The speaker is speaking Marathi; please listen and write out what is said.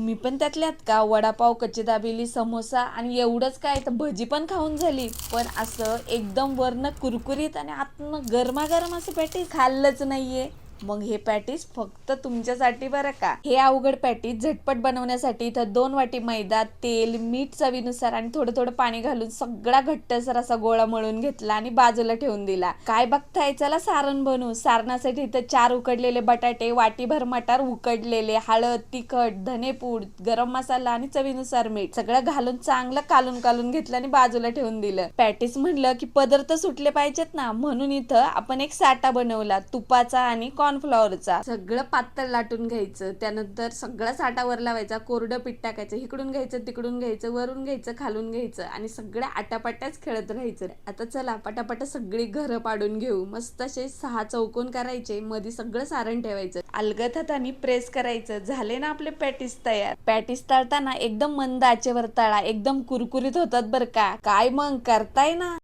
मी पण त्यातल्यात का? वडापाव कच्ची दाबेली समोसा आणि एवढंच काय? तर भजी पण खाऊन झाली. पण असं एकदम वरनं कुरकुरीत आणि आतनं गरमागरम असं पॅटी खाल्लंच नाहीये. मग हे पॅटीस फक्त तुमच्यासाठी बरं का? हे अवघड पॅटीस झटपट बनवण्यासाठी इथं दोन वाटी मैदा तेल मीठ चवीनुसार आणि थोडं थोडं पाणी घालून सगळा घट्टसर असा गोळा मळून घेतला आणि बाजूला ठेवून दिला. काय बघताय? चला सारण बनवू. सारणासाठी इथं चार उकडलेले बटाटे वाटीभर मटार उकडलेले हळद तिखट धनेपूड गरम मसाला आणि चवीनुसार मीठ सगळं घालून चांगलं कालून कालून घेतलं आणि बाजूला ठेवून दिलं. पॅटीस म्हणलं की पदार्थ सुटले पाहिजेत ना? म्हणून इथं आपण एक साठा बनवला तुपाचा आणि कॉर्नफ्लॉवरचा सगळं पातळ लाटून घ्यायचं त्यानंतर सगळा साठा वर लावायचा कोरडं पीठ टाकायचं इकडून घ्यायचं तिकडून घ्यायचं वरून घ्यायचं खालून घ्यायचं आणि सगळ्या आटापाट्याच खेळत राहायचं. आता चला पटापटा सगळी घरं पाडून घेऊ. मस्त असे सहा चौकोन करायचे मध्ये सगळं सारण ठेवायचं. अलगत हाताने प्रेस करायचं. झाले ना आपले पॅटीस तयार? पॅटीस तळताना एकदम मंद आचेवर तळा एकदम कुरकुरीत होतात बरं का? काय मग करताय ना?